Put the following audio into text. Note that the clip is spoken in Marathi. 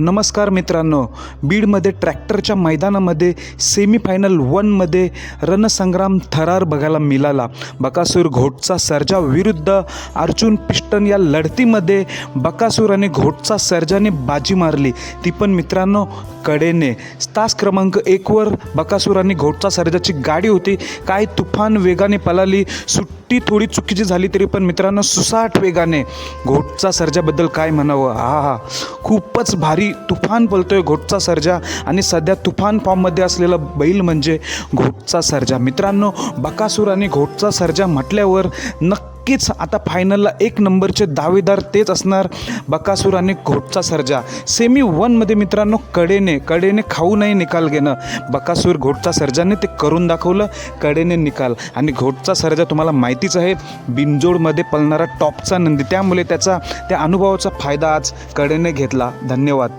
नमस्कार मित्रांनो बीडमध्ये ट्रॅक्टरच्या मैदानामध्ये सेमीफायनल वनमध्ये रणसंग्राम थरार बघायला मिळाला. बकासूर घोटचा सर्जा विरुद्ध अर्जुन पिस्टन या लढतीमध्ये बकासूर आणि घोटचा सर्जाने बाजी मारली. ती पण मित्रांनो कडेने. तास क्रमांक एकवर बकासूर आणि घोटचा सर्जाची गाडी होती. काय तुफान वेगाने पलाली. सुट्टी थोडी चुकीची झाली तरी पण मित्रांनो सुसाट वेगाने. घोटचा सर्जाबद्दल काय म्हणावं? हा हा. खूपच भारी तुफान बोलतोय घोटचा सर्जा आणि सध्या तुफान फॉर्ममध्ये असलेला बैल म्हणजे घोटचा सर्जा. मित्रांनो बकासूर आणि घोटचा सर्जा म्हटल्यावर नक्की नक्कीच आता फायनलला एक नंबरचे दावेदार तेच असणार. बकासूर आणि घोटचा सर्जा. सेमी वनमध्ये मित्रांनो कडेने कडेने खाऊ नाही निकाल घेणं. बकासूर घोटचा सर्जाने ते करून दाखवलं कडेने निकाल. आणि घोटचा सर्जा तुम्हाला माहितीच आहे बिनजोडमध्ये पलणारा टॉपचा नंदी. त्यामुळे त्याचा त्या अनुभवाचा फायदा आज कडेने घेतला. धन्यवाद.